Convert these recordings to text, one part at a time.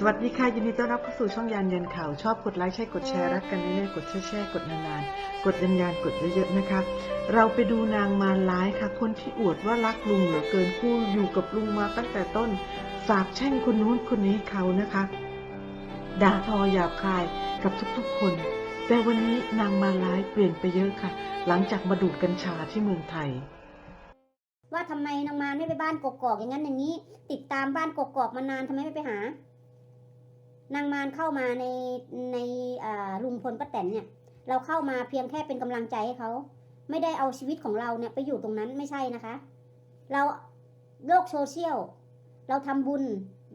สวัสดีค่ะ ยินดีต้อนรับเข้าสู่ช่องยานยันข่าว ชอบกดไลค์ใช่กดแชร์รักกันแน่ๆกดแชร์แชร์กดนานๆ กดยันยานกดเยอะๆนะคะ เราไปดูนางมารร้ายค่ะ คนที่อวดว่ารักลุงเหลือเกินคู่อยู่กับลุงมาตั้งแต่ต้น สาบแช่งคนนู้นคนนี้เขานะคะ ด่าทอหยาบคายกับทุกๆคน แต่วันนี้นางมารร้ายเปลี่ยนไปเยอะค่ะ หลังจากมาดูดกัญชาที่เมืองไทยว่าทำไมนางมารไม่ไปบ้านกกอกอย่างนั้นอย่างนี้ ติดตามบ้านกกอกมานานทำไมไม่ไปหา นางมารเข้ามาในในลุงพลป้าแตนเนี่ย เราเข้ามาเพียงแค่เป็นกำลังใจให้เขา ไม่ได้เอาชีวิตของเราเนี่ยไปอยู่ตรงนั้นไม่ใช่นะคะ เราโลกโซเชียล เราทำบุญ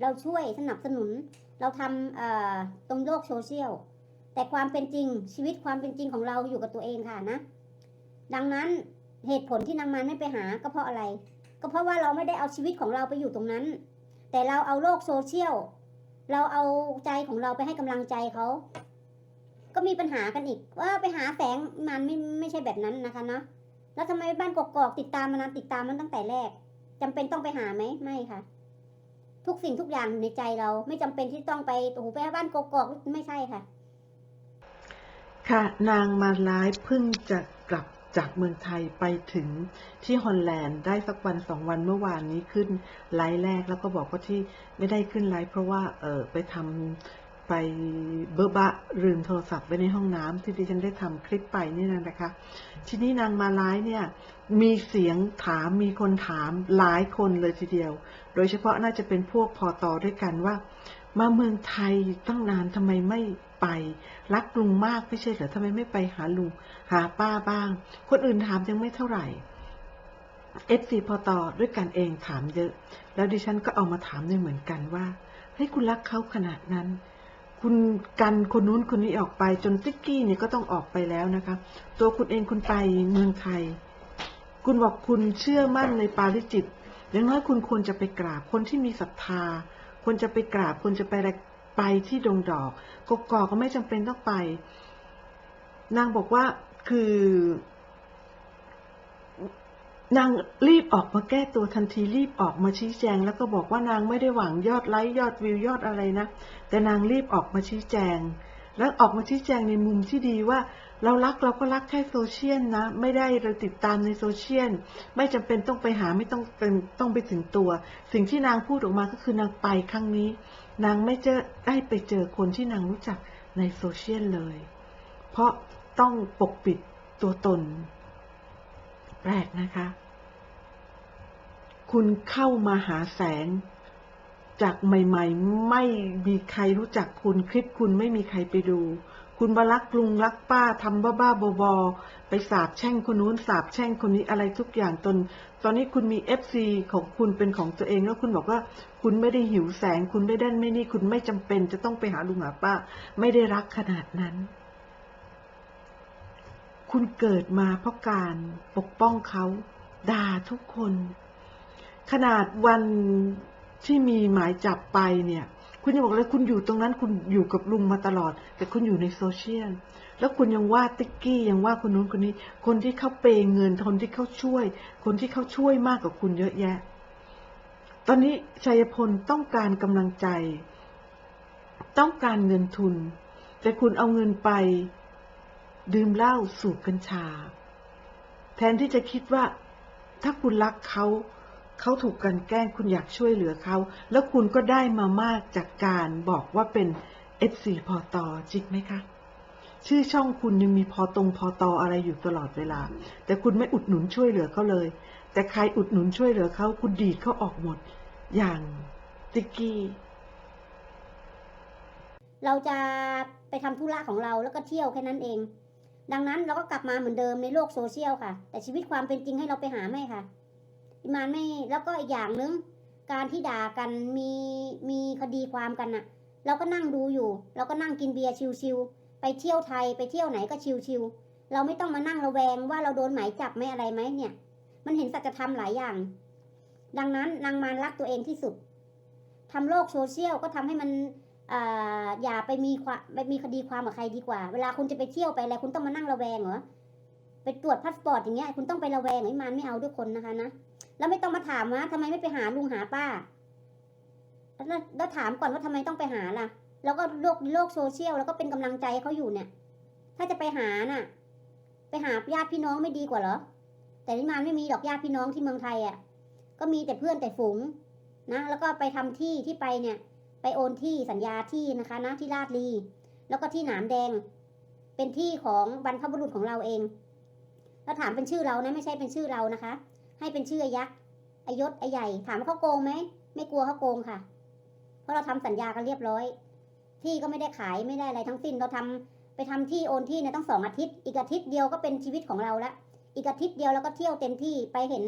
เราช่วยสนับสนุน เราทำตรงโลกโซเชียล แต่ความเป็นจริงชีวิตความเป็นจริงของเราอยู่กับตัวเองค่ะนะ ดังนั้นเหตุผลที่นางมารไม่ไปหาก็เพราะอะไร ก็เพราะว่าเราไม่ได้เอาชีวิตของเราไปอยู่ตรงนั้น แต่เราเอาโลกโซเชียล เราเอาใจของเราไปให้กำลังใจเขาก็มีปัญหากันอีก ว่าไปหาแสงมันไม่ไม่ใช่แบบนั้นนะคะเนาะแล้วทำไมบ้านกกอกติดตามมานานติดตามมันตั้งแต่แรกจำเป็นต้องไปหาไหมไม่ค่ะ ทุกสิ่งทุกอย่างในใจเราไม่จำเป็นที่ต้องไปโอ้โหไปบ้านกกอกไม่ใช่ค่ะ ค่ะ นางมารร้ายเพิ่งจะ จากเมืองไทยไปถึงที่ฮอลแลนด์ได้สักวันสองวันเมื่อวานนี้ขึ้นไลฟ์แรกแล้วก็บอกว่าที่ไม่ได้ขึ้นไลฟ์เพราะว่าเออไปทำไปเบอร์บะลืมโทรศัพท์ไว้ในห้องน้ำที่ดิฉันได้ทำคลิปไปนี่นะคะ ทีนี้นางมาไลฟ์เนี่ยมีเสียงถามมีคนถามหลายคนเลยทีเดียว โดยเฉพาะน่าจะเป็นพวกพอตอด้วยกันว่า มาเมืองไทยตั้งนานทำไมไม่ ไป รักลุงมากไม่ใช่เหรอทำไมไม่ไปหาลุงหาป้าบ้าง คนอื่นถามยังไม่เท่าไหร่เอฟซีพอตอด้วยกันเองถามเยอะ แล้วดิฉันก็เอามาถามด้วยเหมือนกันว่าเฮ้ยคุณรักเขาขนาดนั้น คุณกันคนนู้นคนนี้ออกไปจนติ๊กกี้เนี่ยก็ต้องออกไปแล้วนะคะตัวคุณเองคุณไปเมืองไทย คุณบอกคุณเชื่อมั่นในปาริจิตอย่างน้อยคุณควรจะไปกราบคนที่มีศรัทธาควรจะไปกราบควรจะไปอะ ไปที่ดงดอกกกอกก็ไม่จำเป็นต้องไป นางบอกว่าคือนางรีบออกมาแก้ตัวทันทีรีบออกมาชี้แจง แล้วก็บอกว่านางไม่ได้หวังยอดไลค์ยอดวิวยอดอะไรนะ แต่นางรีบออกมาชี้แจง แล้วออกมาชี้แจงในมุมที่ดีว่า เรารักเราก็รักแค่โซเชียลนะ ไม่ได้เราติดตามในโซเชียลไม่จำเป็นต้องไปหาไม่ต้องเป็นต้องไปถึงตัว สิ่งที่นางพูดออกมาก็คือนางไปครั้งนี้ นางไม่เจอได้ไปเจอคนที่นางรู้จักในโซเชียลเลย เพราะต้องปกปิดตัวตน แปลกนะคะ คุณเข้ามาหาแสง จากใหม่ ๆ ไม่มีใครรู้จักคุณคลิปคุณไม่มีใครไปดู คุณมารักลุงรักป้าทำบ้าๆบอๆไปสาบแช่งคนนู้นสาบแช่งคนนี้อะไรทุกอย่างตน ตอนนี้คุณมีเอฟซีของคุณเป็นของตัวเองแล้วคุณบอกว่า คุณไม่ได้หิวแสง คุณไม่ได้ไม่นี่ คุณไม่จำเป็น จะต้องไปหาลุงหาป้า ไม่ได้รักขนาดนั้น คุณเกิดมาเพราะการปกป้องเขาด่าทุกคน ขนาดวันที่มีหมายจับไปเนี่ย คุณยังบอกเลยคุณอยู่ตรงนั้น คุณอยู่กับลุงมาตลอด แต่คุณอยู่ในโซเชียลแล้วคุณยังว่าติ๊กกี้ยังว่าคนนู้นคนนี้ คนที่เขาเปย์เงินคนที่เขาช่วย คนที่เขาช่วยมากกว่าคุณเยอะแยะ ตอนนี้ชัยพลต้องการกำลังใจ ต้องการเงินทุน แต่คุณเอาเงินไป ดื่มเหล้าสูบกัญชา แทนที่จะคิดว่า ถ้าคุณรักเขา เขาถูกกันแกล้งคุณอยากช่วยเหลือเขา แล้วคุณก็ได้มามากจากการบอกว่าเป็น FC พอตอจริงไหมคะ ชื่อช่องคุณยังมีพอตรงพอตออะไรอยู่ตลอดเวลา แต่คุณไม่อุดหนุนช่วยเหลือเขาเลย แต่ใครอุดหนุนช่วยเหลือเขาคุณดีดเขาออกหมด อย่างติ๊กกี้เราจะไปทำธุระของเราแล้วก็เที่ยวแค่นั้นเอง ดังนั้นเราก็กลับมาเหมือนเดิมในโลกโซเชียลค่ะ แต่ชีวิตความเป็นจริงให้เราไปหาไม่ค่ะ อิมานไม่แล้วก็อีกอย่างหนึง การที่ด่ากันมีมีคดีความกันน่ะ เราก็นั่งดูอยู่ เราก็นั่งกินเบียร์ชิวๆไปเที่ยวไทยไปเที่ยวไหนก็ชิวๆเราไม่ต้องมานั่งระแวงว่าเราโดนหมายจับไหมอะไรไหมเนี่ย มันเห็นสัจธรรมหลายอย่าง ดังนั้นนางมารรักตัวเองที่สุดทำโลกโซเชียลก็ทำให้มันอ่าอย่าไปมีความไปมีคดีความกับใครดีกว่า เวลาคุณจะไปเที่ยวไปอะไรคุณต้องมานั่งระแวงเหรอไปตรวจพาสปอร์ตอย่างเงี้ยคุณต้องไประแวงไอ้มันไม่เอาด้วยคนนะคะนะ แล้วไม่ต้องมาถามว่าทำไมไม่ไปหาลุงหาป้า แล้วแล้วถามก่อนว่าทำไมต้องไปหาล่ะ แล้วก็โลกโลกโซเชียลแล้วก็เป็นกำลังใจให้เขาอยู่เนี่ย ถ้าจะไปหาน่ะ ไปหาญาติพี่น้องไม่ดีกว่าเหรอ แต่นี่มาไม่มีดอกญาติพี่น้องที่เมืองไทยอะ ก็มีแต่เพื่อนแต่ฝูงนะ แล้วก็ไปทำที่ที่ไปเนี่ย ไปโอนที่สัญญาที่นะคะนะที่ลาดลี แล้วก็ที่หนามแดง เป็นที่ของบรรพบุรุษของเราเองแล้วถามเป็นชื่อเรานะไม่ใช่เป็นชื่อเรานะคะ ให้เป็นชื่อยักษ์ไอยศไอใหญ่ ถามว่าเขาโกงไหม ไม่กลัวเขาโกงค่ะ เพราะเราทำสัญญากันเรียบร้อย ที่ก็ไม่ได้ขายไม่ได้อะไรทั้งสิ้น เราทำไปทำที่โอนที่เนี่ยต้องสองอาทิตย์ อีกอาทิตย์เดียวก็เป็นชีวิตของเราละ อีกอาทิตย์เดียวเราก็เที่ยวเต็มที่ไปเห็น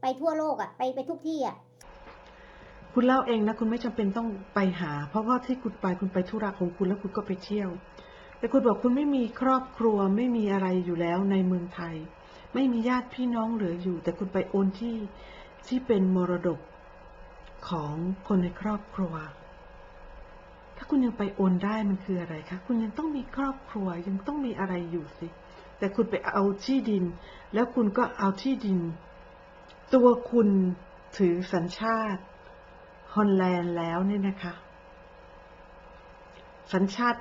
ไปทั่วโลกอะ่ะไปไปทุกที่อะ่ะคุณเล่าเองนะคุณไม่จำเป็นต้องไปหา เพราะว่าที่คุณไปคุณไปธุระของคุณแล้วคุณก็ไปเที่ยว แต่คุณบอกคุณไม่มีครอบครัวไม่มีอะไรอยู่แล้วในเมืองไทย ไม่มีญาติพี่น้องเหลืออยู่ แต่คุณไปโอนที่ที่เป็นมรดกของคนในครอบครัว ถ้าคุณยังไปโอนได้มันคืออะไรคะ คุณยังต้องมีครอบครัวยังต้องมีอะไรอยู่สิ แต่คุณไปเอาที่ดิน แล้วคุณก็เอาที่ดิน ตัวคุณถือสัญชาติฮอลแลนด์แล้วเนี่ยนะคะ สัญชาติ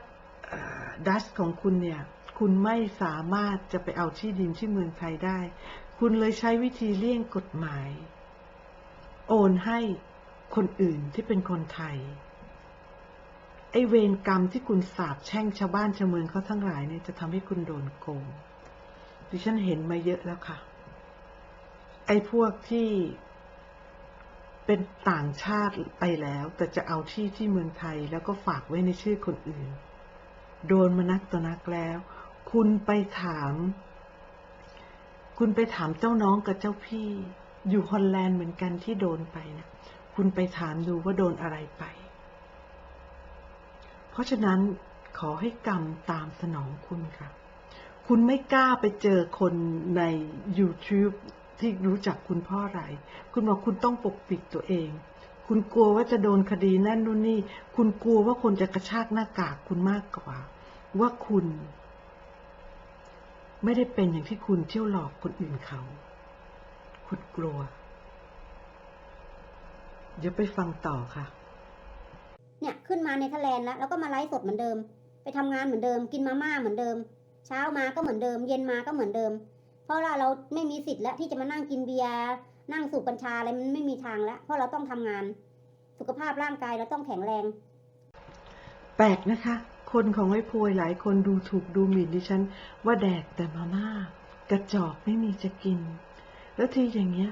ดัชของคุณเนี่ย คุณไม่สามารถจะไปเอาที่ดินที่เมืองไทยได้ คุณเลยใช้วิธีเลี่ยงกฎหมาย โอนให้คนอื่นที่เป็นคนไทย ไอเวรกรรมที่คุณสาบแช่งชาวบ้านชาวเมืองเขาทั้งหลายเนี่ยจะทำให้คุณโดนโกง ดิฉันเห็นมาเยอะแล้วค่ะ ไอ้พวกที่เป็นต่างชาติไปแล้ว แต่จะเอาที่ที่เมืองไทยแล้วก็ฝากไว้ในชื่อคนอื่น โดนมานักต่อนักแล้ว คุณไปถาม คุณไปถามเจ้าน้องกับเจ้าพี่ อยู่ฮอลแลนด์เหมือนกันที่โดนไปนะคุณไปถามดูว่าโดนอะไรไป เพราะฉะนั้นขอให้กรรมตามสนองคุณค่ะ คุณไม่กล้าไปเจอคนใน YouTube ที่รู้จักคุณพ่ออะไร คุณบอกคุณต้องปกปิดตัวเอง คุณกลัวว่าจะโดนคดีนั่นนู่นนี่ คุณกลัวว่าคนจะกระชากหน้ากากคุณมากกว่า ว่าคุณ ไม่ได้เป็นอย่างที่คุณเที่ยวหลอกคนอื่นเขา คุณกลัว เดี๋ยวไปฟังต่อค่ะ เนี่ยขึ้นมาในทะแลนด์แล้ว แล้วก็มาไลฟ์สดเหมือนเดิม ไปทำงานเหมือนเดิม กินมาม่าเหมือนเดิม เช้ามาก็เหมือนเดิม เย็นมาก็เหมือนเดิม เพราะว่าเราไม่มีสิทธิ์แล้วที่จะมานั่งกินเบียร์นั่งสูบกัญชาอะไรมันไม่มีทางแล้ว เพราะเราต้องทำงาน สุขภาพร่างกายเราต้องแข็งแรง แปลกนะคะ คนของไอ้พวยหลายคนดูถูกดูหมิ่นดิฉัน ว่าแดกแต่มาม่ากระจอกไม่มีจะกิน แล้วทีอย่างเงี้ย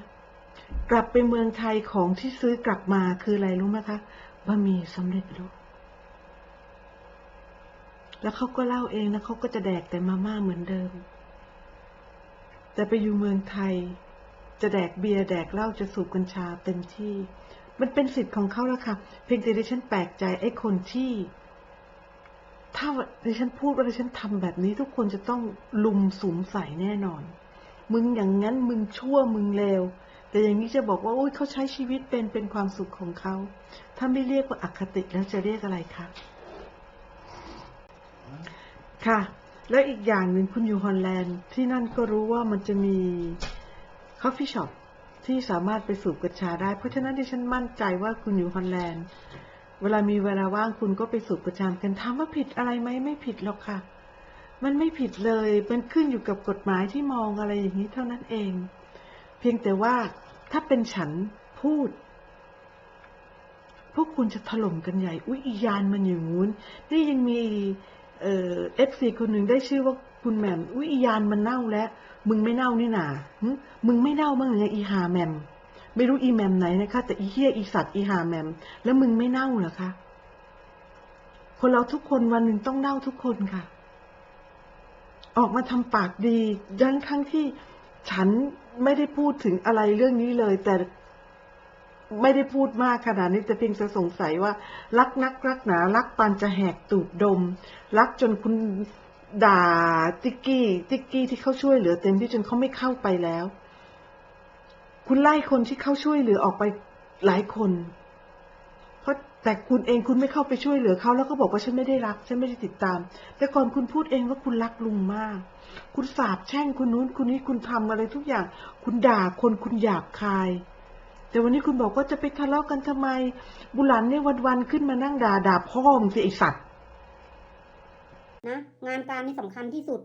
กลับไปเมืองไทยของที่ซื้อกลับมาคืออะไรรู้ไหมคะบะหมี่สำเร็จรูปแล้วเขาก็เล่าเองนะเขาก็จะแดกแต่มาม่าเหมือนเดิม แต่ไปอยู่เมืองไทย จะแดกเบียร์แดกเหล้าจะสูบกัญชาเต็มที่ มันเป็นสิทธิ์ของเขาแล้วค่ะ เพียงแต่ดิฉันแปลกใจไอ้คนที่ ถ้าดิฉันพูดว่าดิฉันทำแบบนี้ ทุกคนจะต้องลุมสุมใส่แน่นอน มึงอย่างนั้นมึงชั่วมึงเลวแต่อย่างนี้จะบอกว่าโอ้ยเขาใช้ชีวิตเป็นเป็นความสุขของเขา ถ้าไม่เรียกว่าอคติแล้วจะเรียกอะไรคะค่ะ แล้วอีกอย่างหนึ่งคุณอยู่ฮอลแลนด์ที่นั่นก็รู้ว่ามันจะมีคอฟฟี่ช็อปที่สามารถไปสูบกัญชาได้ เพราะฉะนั้นดิฉันมั่นใจว่าคุณอยู่ฮอลแลนด์ เวลามีเวลาว่างคุณก็ไปสูบกัญชากันถามว่าผิดอะไรไหมไม่ผิดหรอกค่ะ มันไม่ผิดเลย มันขึ้นอยู่กับกฎหมายที่มองอะไรอย่างนี้เท่านั้นเอง เพียงแต่ว่าถ้าเป็นฉันพูด พวกคุณจะถล่มกันใหญ่ อุ้ยอียานมันอย่างงู้น นี่ยังมีเอฟซีคนหนึ่งได้ชื่อว่าคุณแหม่ม อุ้ยอียานมันเน่าแล้ว มึงไม่เน่านี่นามึงไม่เน่าบ้างเหรออีหาแหม่ม ไม่รู้อีแมมไหนนะคะ แต่อีเฮียอีสัตว์อีหาแมม แล้วมึงไม่เน่าเหรอคะคนเราทุกคนวันหนึ่งต้องเน่าทุกคนค่ะ ออกมาทำปากดียั้งทั้งที่ฉันไม่ได้พูดถึงอะไรเรื่องนี้เลย แต่ไม่ได้พูดมากขนาดนี้แต่เพียงจะสงสัยว่า รักนักรักหนา รักปานจะแหกตูดดม รักจนคุณด่าติ๊กกี้ ติ๊กกี้ที่เขาช่วยเหลือเต็มที่จนเขาไม่เข้าไปแล้ว คุณไล่คนที่เข้าช่วยเหลือออกไปหลายคน เพราะแต่คุณเองคุณไม่เข้าไปช่วยเหลือเขาแล้วก็บอกว่าฉันไม่ได้รัก ฉันไม่ได้ติดตาม แต่ก่อนคุณพูดเองว่าคุณรักลุงมาก คุณสาบแช่งคุณนู้นคุณนี้คุณทำอะไรทุกอย่าง คุณด่าคนคุณหยาบคาย แต่วันนี้คุณบอกว่าจะไปทะเลาะกันทำไม บุหลันเนี่ยวันๆขึ้นมานั่งด่าด่าพ่อมึงสิไอสัตว์นะงานการนี่สำคัญที่สุด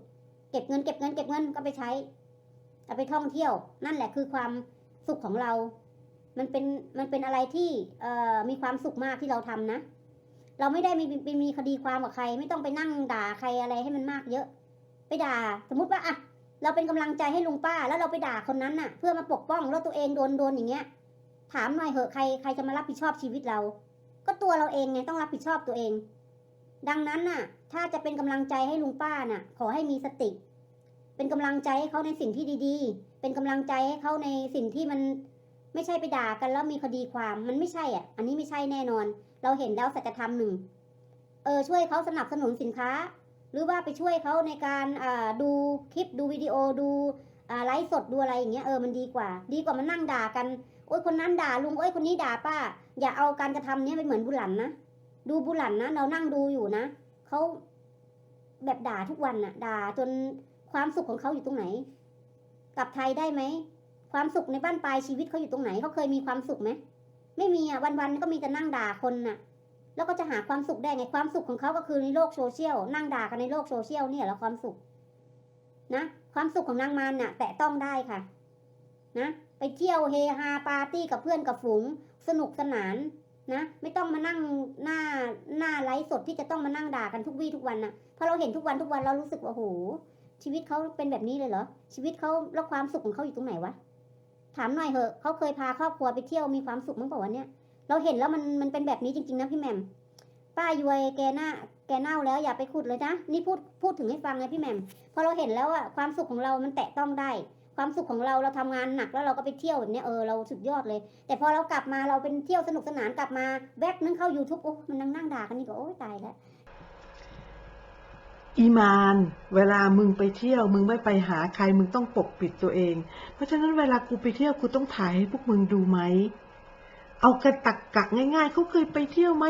เก็บเงินเก็บเงินเก็บเงินก็ไปใช้เอาไปท่องเที่ยว นั่นแหละคือความ สุขของเรา มันเป็นมันเป็นอะไรที่เออมีความสุขมากที่เราทำนะ เราไม่ได้มีมีมีมีคดีความกับใคร ไม่ต้องไปนั่งด่าใครอะไรให้มันมากเยอะ ไปด่า สมมุติว่าอะเราเป็นกำลังใจให้ลุงป้า แล้วเราไปด่าคนนั้นน่ะ เพื่อมาปกป้องแล้วตัวเองโดนโดนอย่างเงี้ย ถามหน่อยเหอะใครใครจะมารับผิดชอบชีวิตเรา ก็ตัวเราเองไงต้องรับผิดชอบตัวเอง ดังนั้นน่ะ ถ้าจะเป็นกำลังใจให้ลุงป้าน่ะ ขอให้มีสติ เป็นกำลังใจให้เขาในสิ่งที่ดี ๆ เป็นกำลังใจให้เขาในสิ่งที่มันไม่ใช่ไปด่ากันแล้วมีคดีความมันไม่ใช่อะ อันนี้ไม่ใช่แน่นอน เราเห็นแล้วสัจธรรมหนึ่ง เออช่วยเขาสนับสนุนสินค้า หรือว่าไปช่วยเขาในการอ่าดูคลิปดูวิดีโอดูอ่าไลฟ์สดดูอะไรอย่างเงี้ยเออมันดีกว่า ดีกว่ามานั่งด่ากันโอ้ยคนนั้นด่าลุงโอ้ยคนนี้ด่าป้า อย่าเอาการกระทำเนี้ยไปเหมือนบุหลันนะดูบุหลันนะเรานั่งดูอยู่นะเขาแบบด่าทุกวันน่ะ ด่าจนความสุขของเขาอยู่ตรงไหน กลับไทยได้ไหม ความสุขในบ้านปลายชีวิตเขาอยู่ตรงไหนเขาเคยมีความสุขไหมไม่มีอะวันๆก็มีแต่นั่งด่าคนน่ะ แล้วก็จะหาความสุขได้ไงความสุขของเขาก็คือในโลกโซเชียลนั่งด่ากันในโลกโซเชียลเนี่ยแหละความสุขนะความสุขของนางมารน่ะ แตะต้องได้ค่ะ นะ ไปเที่ยวเฮฮาปาร์ตี้กับเพื่อนกับฝูง สนุกสนานนะไม่ต้องมานั่งหน้าหน้าไลฟ์สดที่จะต้องมานั่งด่ากันทุกวี่ทุกวันนะพราะเราเห็นทุกวันทุกวันเรารู้สึกว่าโอ้โห ชีวิตเขาเป็นแบบนี้เลยเหรอ ชีวิตเขาแล้วความสุขของเขาอยู่ตรงไหนวะ ถามหน่อยเหอะเขาเคยพาครอบครัวไปเที่ยวมีความสุขมั้งเปล่าวะเนี่ย เราเห็นแล้วมันมันเป็นแบบนี้จริง ๆ นะพี่แหม่มป้ายวยแกหน้า แกเน่าแล้วอย่าไปขุดเลยนะ นี่พูดพูดถึงให้ฟังไงพี่แหม่มพอเราเห็นแล้วอะความสุขของเรามันแตะต้องได้ ความสุขของเราเราทำงานหนักแล้วเราก็ไปเที่ยวแบบเนี้ยเออเราสุดยอดเลย แต่พอเรากลับมาเราเป็นเที่ยวสนุกสนานกลับมาแวบนึงเข้า YouTube โอ้มันนั่งนั่งด่ากันนี่ก็โอ้ยตายแล้ว อีมาน เวลามึงไปเที่ยว มึงไม่ไปหาใคร มึงต้องปกปิดตัวเอง เพราะฉะนั้นเวลากูไปเที่ยวกูต้องถ่ายให้พวกมึงดูไหม เอากระตักกักง่ายๆเขาเคยไปเที่ยวไหม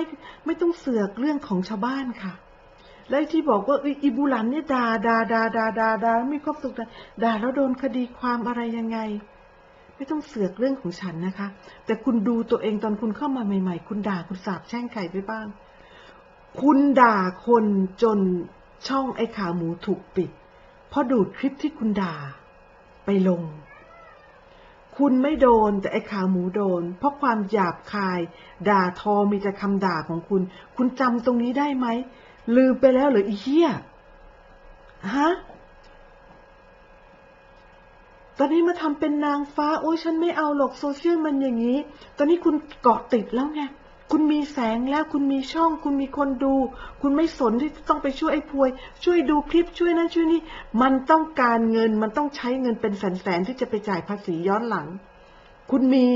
ไม่ต้องเสือกเรื่องของชาวบ้านค่ะ และไอ้ที่บอกว่าอีบูลันเนี่ยด่าด่าด่าด่าด่าด่ามีความสุขดาด่าแล้วโดนคดีความอะไรยังไง ไม่ต้องเสือกเรื่องของฉันนะคะ แต่คุณดูตัวเองตอนคุณเข้ามาใหม่ ๆ คุณด่าคุณสาบแช่งใครไปบ้าง คุณด่าคนจน ช่องไอ้ขาหมูถูกปิด เพราะดูดคลิปที่คุณด่า ไปลง คุณไม่โดนแต่ไอ้ขาหมูโดน เพราะความหยาบคาย ด่าทอมีแต่คำด่าของคุณ คุณจำตรงนี้ได้ไหม ลืมไปแล้วหรืออีเหี้ยฮะตอนนี้มาทำเป็นนางฟ้า โอ้ยฉันไม่เอาหรอกโซเชียลมันอย่างนี้ ตอนนี้คุณเกาะติดแล้วไง คุณมีแสงแล้วคุณมีช่อง คุณมีคนดู คุณไม่สนที่ต้องไปช่วยไอ้พวย ช่วยดูคลิปช่วยนั่นช่วยนี่มันต้องการเงินมันต้องใช้เงินเป็นแสนๆที่จะไปจ่ายภาษีย้อนหลัง คุณมี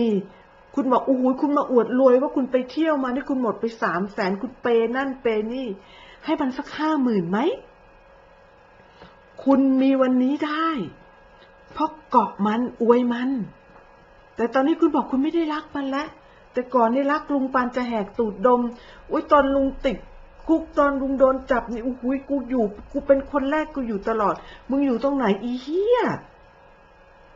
คุณบอกโอ้โหคุณมาอวดรวยว่าคุณไปเที่ยวมานี่คุณหมดไปสามแสนคุณเปยนั่นเปยนี่ ให้มันสักห้าหมื่นไหมคุณมีวันนี้ได้ เพราะเกาะมันอวยมัน แต่ตอนนี้คุณบอกคุณไม่ได้รักมันแล้ว แต่ก่อนนี่รักลุงปานจะแหกตูดดม อุ้ยตอนลุงติดคุกตอนลุงโดนจับนี่อุ้ยกูอยู่ กูเป็นคนแรกกูอยู่ตลอด มึงอยู่ตรงไหนอีเหี้ย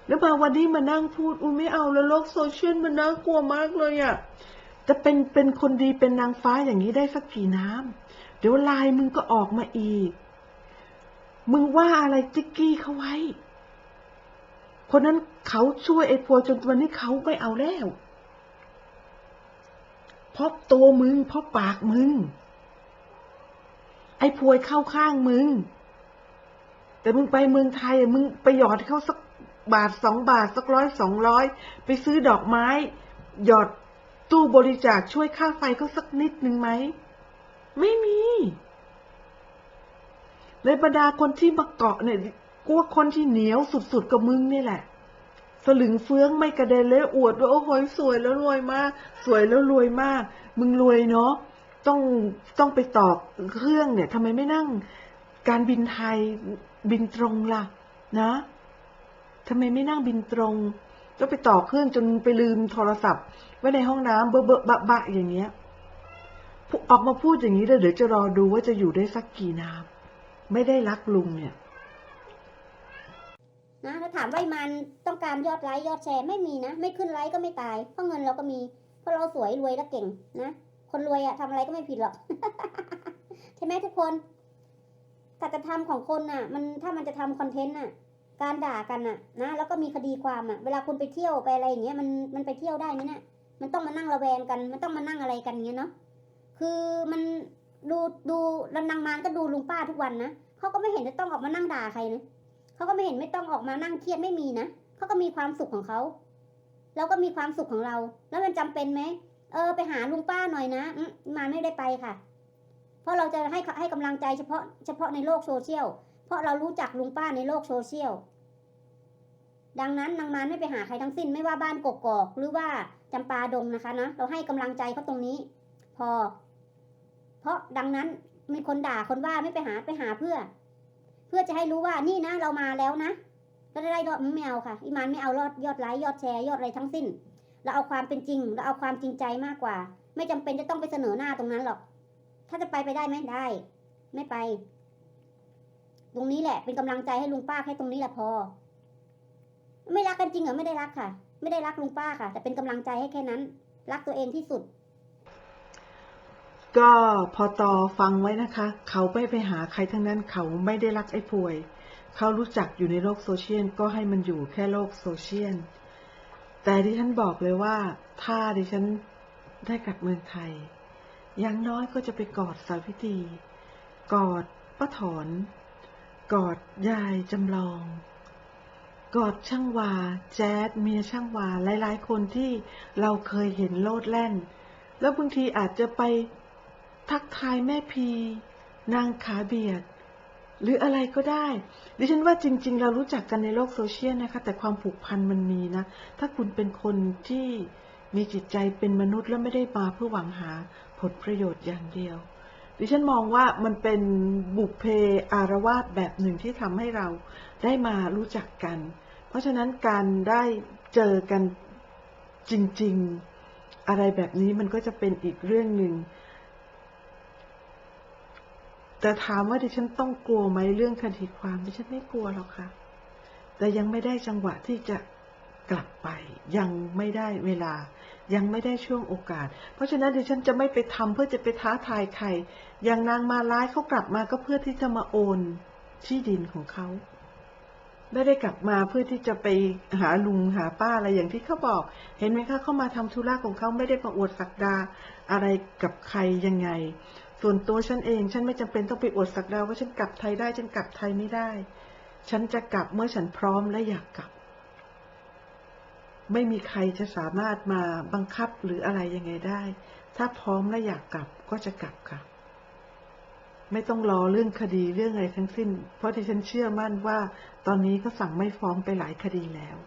แล้วมาวันนี้มานั่งพูดอุ้ยไม่เอาแล้วโลกโซเชียลมันน่ากลัวมากเลยอะ่ะจะเป็นเป็นคนดีเป็นนางฟ้าอย่างนี้ได้สักกี่น้ำเดี๋ยวลายมึงก็ออกมาอีก มึงว่าอะไรจิกกี้เขาไว้ คนนั้นเขาช่วยไอ้พัวจนวันนี้เขาไม่เอาแล้ว ราะตัวมึง เพราะปากมึง ไอ้พวยเข้าข้างมึง แต่มึงไปเมืองไทยอะมึงไปหยอดให้เขาสักบาทสองบาทสักร้อยสองร้อยไปซื้อดอกไม้ หยอดตู้บริจาคช่วยค่าไฟเขาสักนิดหนึ่งไหม ไม่มีในบรรดาคนที่มาเกาะเนี่ยกูว่าคนที่เหนียวสุดๆกับมึงนี่แหละ สลึงเฟื้องไม่กระเด็นเลยอวดว่าโอ้โหสวยแล้วรวยมาก สวยแล้วรวยมาก มึงรวยเนาะต้องต้องไปต่อเครื่องเนี่ยทำไมไม่นั่ง การบินไทยบินตรงล่ะ นะทำไมไม่นั่งบินตรงต้องไปต่อเครื่องจนไปลืมโทรศัพท์ ไว้ในห้องน้ำเบอะเบอะบะบะอย่างเงี้ยออกมาพูดอย่างนี้แล้วเดี๋ยวจะรอดูว่าจะอยู่ได้สักกี่น้ำไม่ได้รักลุงเนี่ย นะถ้าถามว่ามันต้องการยอดไลค์ยอดแชร์ไม่มีนะ ไม่ขึ้นไลค์ก็ไม่ตาย เพราะเงินเราก็มี เพราะเราสวยรวยและเก่งนะ คนรวยอะทำอะไรก็ไม่ผิดหรอก ใช่ไหมทุกคนการกระทำของคนน่ะ มันถ้ามันจะทำคอนเทนต์น่ะ การด่ากันน่ะนะแล้วก็มีคดีความอะ เวลาคุณไปเที่ยวไปอะไรอย่างเงี้ยมันมันไปเที่ยวได้ไหมเนี่ยมันต้องมานั่งระแวงกัน มันต้องมานั่งอะไรกันอย่างเงี้ยเนาะคือมันดูดูแล้วนางมารก็ดูลุงป้าทุกวันนะเขาก็ไม่เห็นจะต้องออกมานั่งด่าใครนะ เขาก็ไม่เห็นไม่ต้องออกมานั่งเครียดไม่มีนะเขาก็มีความสุขของเขาเราก็มีความสุขของเรา แล้วมันจำเป็นไหมเออ ไปหาลุงป้าหน่อยนะมาไม่ได้ไปค่ะ เพราะเราจะให้ให้กำลังใจเฉพาะเฉพาะในโลกโซเชียลเพราะเรารู้จักลุงป้าในโลกโซเชียลดังนั้นนางมารไม่ไปหาใครทั้งสิ้นไม่ว่าบ้านกกอกหรือว่าจำปาดงนะคะนะเราให้กำลังใจเขาตรงนี้ พอ เพราะดังนั้นมีคนด่าคนว่าไม่ไปหาไปหาเพื่อ เพื่อจะให้รู้ว่านี่นะเรามาแล้วนะ ก็ได้ยอดไม่เอาค่ะอีมานไม่เอายอดยอดไลค์ยอดแชร์ยอดอะไรทั้งสิ้น เราเอาความเป็นจริง เราเอาความจริงใจมากกว่า ไม่จำเป็นจะต้องไปเสนอหน้าตรงนั้นหรอก ถ้าจะไปไปได้ไหมได้ ไม่ไป ตรงนี้แหละ เป็นกำลังใจให้ลุงป้าแค่ตรงนี้แหละพอ ไม่รักกันจริงเหรอไม่ได้รักค่ะ ไม่ได้รักลุงป้าค่ะ แต่เป็นกำลังใจให้แค่นั้น รักตัวเองที่สุด ก็พอตอฟังไว้นะคะ เขาไม่ไปหาใครทั้งนั้นเขาไม่ได้รักไอ้ป่วย เขารู้จักอยู่ในโลกโซเชียลก็ให้มันอยู่แค่โลกโซเชียล แต่ดิฉันบอกเลยว่า ถ้าดิฉันได้กลับเมืองไทย อย่างน้อยก็จะไปกอดสาวิตรีกอดป้าถอน กอดยายจำลอง กอดช่างวา แจ๊ดเมียช่างวา หลาย ๆ คนที่เราเคยเห็นโลดแล่น แล้วบางทีอาจจะไป ทักทายแม่พี นางขาเบียด หรืออะไรก็ได้ ดิฉันว่าจริง ๆ เรารู้จักกันในโลกโซเชียลนะคะ แต่ความผูกพันมันมีนะ ถ้าคุณเป็นคนที่มีจิตใจเป็นมนุษย์แล้วไม่ได้มาเพื่อหวังหาผลประโยชน์อย่างเดียว ดิฉันมองว่ามันเป็นบุพเพอารวาสแบบหนึ่งที่ทำให้เราได้มารู้จักกัน เพราะฉะนั้นการได้เจอกันจริง ๆ อะไรแบบนี้มันก็จะเป็นอีกเรื่องหนึ่ง แต่ถามว่าดิฉันต้องกลัวไหมเรื่องคดีความดิฉันไม่กลัวหรอกค่ะ แต่ยังไม่ได้จังหวะที่จะกลับไป ยังไม่ได้เวลา ยังไม่ได้ช่วงโอกาส เพราะฉะนั้นดิฉันจะไม่ไปทำเพื่อจะไปท้าทายใคร อย่างนางมาร้ายเขากลับมาก็เพื่อที่จะมาโอนที่ดินของเขาไม่ได้กลับมาเพื่อที่จะไปหาลุงหาป้าอะไรอย่างที่เขาบอก เห็นไหมคะเขามาทำธุระของเขาไม่ได้มาอวดสักดาอะไรกับใครยังไง ส่วนตัวฉันเอง ฉันไม่จำเป็นต้องไปอวดสักดาว่าฉันกลับไทยได้ ฉันกลับไทยไม่ได้ ฉันจะกลับเมื่อฉันพร้อมและอยากกลับ ไม่มีใครจะสามารถมาบังคับหรืออะไรยังไงได้ ถ้าพร้อมและอยากกลับก็จะกลับค่ะ ไม่ต้องรอเรื่องคดีเรื่องอะไรทั้งสิ้น เพราะที่ฉันเชื่อมั่นว่า ตอนนี้ก็สั่งไม่ฟ้องไปหลายคดีแล้ว